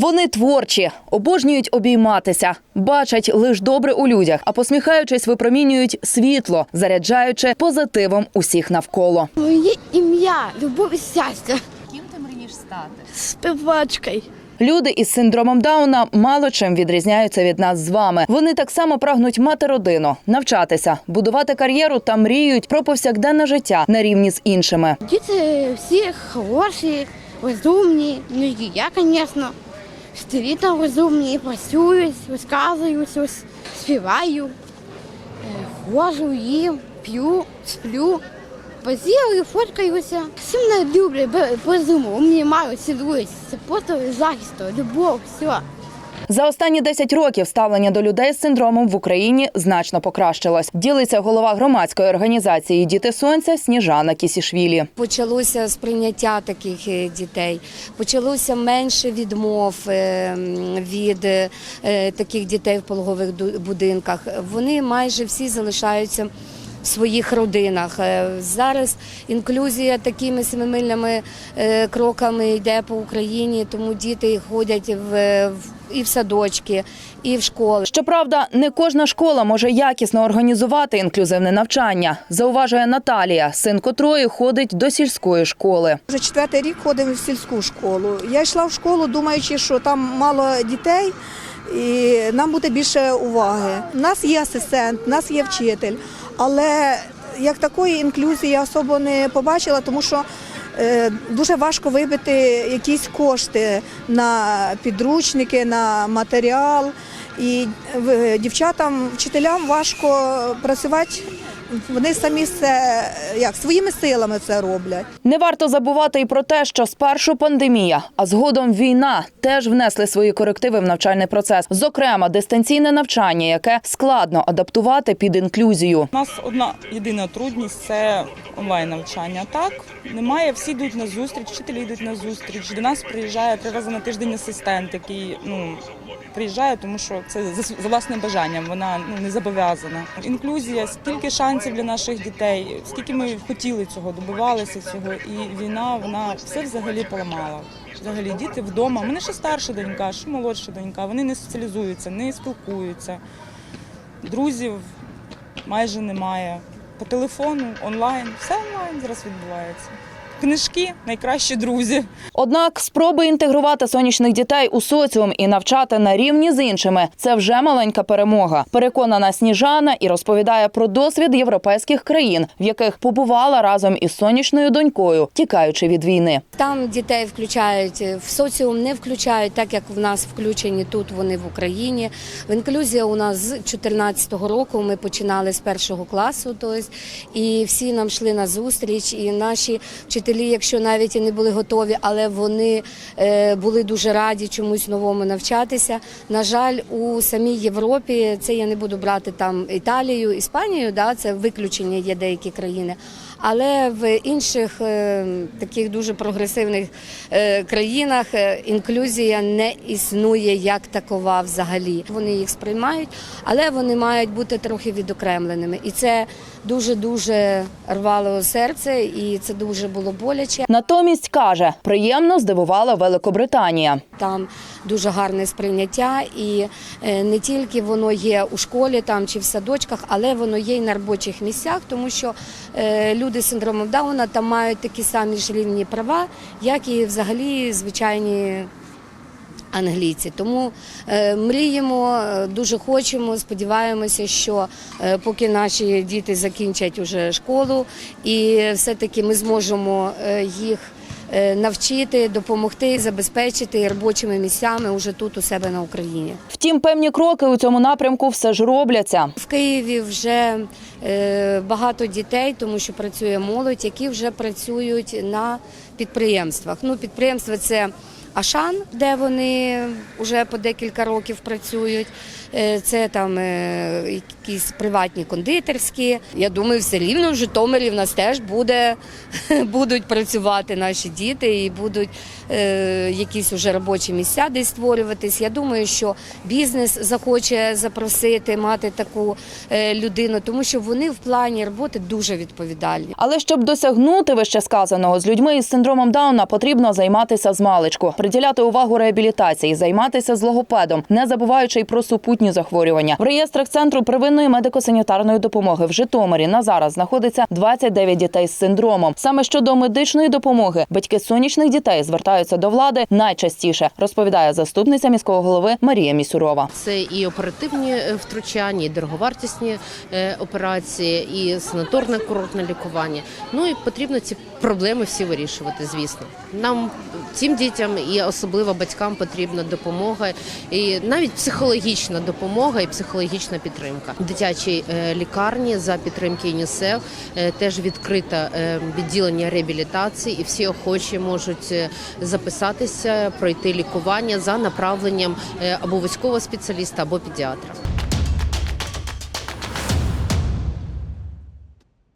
Вони творчі, обожнюють обійматися, бачать лиш добре у людях, а посміхаючись, випромінюють світло, заряджаючи позитивом усіх навколо. Моє ім'я, любов і щастя. Ким ти мрієш стати? Співачкою. Люди із синдромом Дауна мало чим відрізняються від нас з вами. Вони так само прагнуть мати родину, навчатися, будувати кар'єру та мріють про повсякденне життя на рівні з іншими. Діти всі хороші, розумні. Ну і я, звісно. Старі там розумні, працюють, розказують, ось співаю, е, ходжу, їм, п'ю, сплю. Позірую, фоткаюся. Всі мене люблять, бе- безумно, обнімають, цілують. Це просто захист, любов, все. За останні 10 років ставлення до людей з синдромом в Україні значно покращилось. Ділиться голова громадської організації Діти сонця Сніжана Кісішвілі. Почалося сприйняття таких е, дітей, почалося менше відмов е, від е, таких дітей в пологових будинках. Вони майже всі залишаються в своїх родинах. Зараз інклюзія такими семимильними кроками йде по Україні, тому діти ходять в- і в садочки, і в школи. Щоправда, не кожна школа може якісно організувати інклюзивне навчання. Зауважує Наталія, син котрої ходить до сільської школи. Вже четвертий рік ходимо в сільську школу. Я йшла в школу, думаючи, що там мало дітей. І нам буде більше уваги. У нас є асистент, у нас є вчитель, але як такої інклюзії я особо не побачила, тому що дуже важко вибити якісь кошти на підручники, на матеріал. І дівчатам, вчителям важко працювати. Вони самі це як своїми силами це роблять. Не варто забувати і про те, що спершу пандемія, а згодом війна теж внесли свої корективи в навчальний процес. Зокрема, дистанційне навчання, яке складно адаптувати під інклюзію. У нас одна єдина трудність це онлайн навчання. Так немає, всі йдуть на зустріч, вчителі йдуть на зустріч. До нас приїжджає три рази на тиждень асистент, який ну приїжджає, тому що це за, власним бажанням. Вона ну не зобов'язана. Інклюзія, скільки шансів для наших дітей, скільки ми хотіли цього, добивалися цього, і війна вона все взагалі поламала. Взагалі діти вдома. У мене ще старша донька, ще молодша донька. Вони не соціалізуються, не спілкуються. Друзів майже немає. По телефону, онлайн, все онлайн зараз відбувається. Книжки найкращі друзі. Однак спроби інтегрувати сонячних дітей у соціум і навчати на рівні з іншими це вже маленька перемога. Переконана Сніжана і розповідає про досвід європейських країн, в яких побувала разом із сонячною донькою, тікаючи від війни. Там дітей включають в соціум, не включають, так як в нас включені тут. Вони в Україні. В інклюзія у нас з 2014 року. Ми починали з першого класу. Тобто, і всі нам йшли на зустріч. І наші вчителі, якщо навіть і не були готові, але вони е, були дуже раді чомусь новому навчатися. На жаль, у самій Європі це я не буду брати там Італію, Іспанію. Да, це виключення є деякі країни. Але в інших е, таких дуже прогресивних е, країнах інклюзія не існує як такова взагалі. Вони їх сприймають, але вони мають бути трохи відокремленими. І це дуже дуже рвало серце, і це дуже було боляче. Натомість каже, приємно здивувала Великобританія. Там дуже гарне сприйняття, і е, не тільки воно є у школі там чи в садочках, але воно є і на робочих місцях, тому що е, люди з синдромом Дауна там мають такі самі ж рівні права, як і взагалі звичайні. Англійці, тому е, мріємо, е, дуже хочемо, сподіваємося, що е, поки наші діти закінчать уже школу, і все-таки ми зможемо їх навчити, допомогти, забезпечити робочими місцями уже тут у себе на Україні. Втім, певні кроки у цьому напрямку все ж робляться. В Києві вже багато дітей, тому що працює молодь, які вже працюють на підприємствах. Ну, підприємства це Ашан, де вони вже по декілька років працюють. Е, Це там е, якісь приватні кондитерські. Я думаю, все рівно в Житомирі в нас теж буде, будуть працювати наші діти і будуть е, якісь уже робочі місця десь створюватись. Я думаю, що бізнес захоче запросити, мати таку людину, тому що вони в плані роботи дуже відповідальні. Але щоб досягнути вище сказаного з людьми із синдромом Дауна, потрібно займатися з маличку. Приділяти увагу реабілітації, займатися з логопедом, не забуваючи й про супутні захворювання. В реєстрах центру первинної медико-санітарної допомоги в Житомирі на зараз знаходиться 29 дітей з синдромом. Саме щодо медичної допомоги батьки сонячних дітей звертаються до влади найчастіше, розповідає заступниця міського голови Марія Місюрова. Це і оперативні е, втручання, і дороговартісні е, операції, і санаторне курортне лікування. Ну і потрібно ці проблеми всі вирішувати. Звісно, нам цим дітям і особливо батькам потрібна допомога, і навіть психологічна допомога і психологічна підтримка. В дитячій е, лікарні за підтримки ЮНІСЕФ е, теж відкрите е, відділення реабілітації, і всі охочі можуть записатися, пройти лікування за направленням або військового спеціаліста, або педіатра.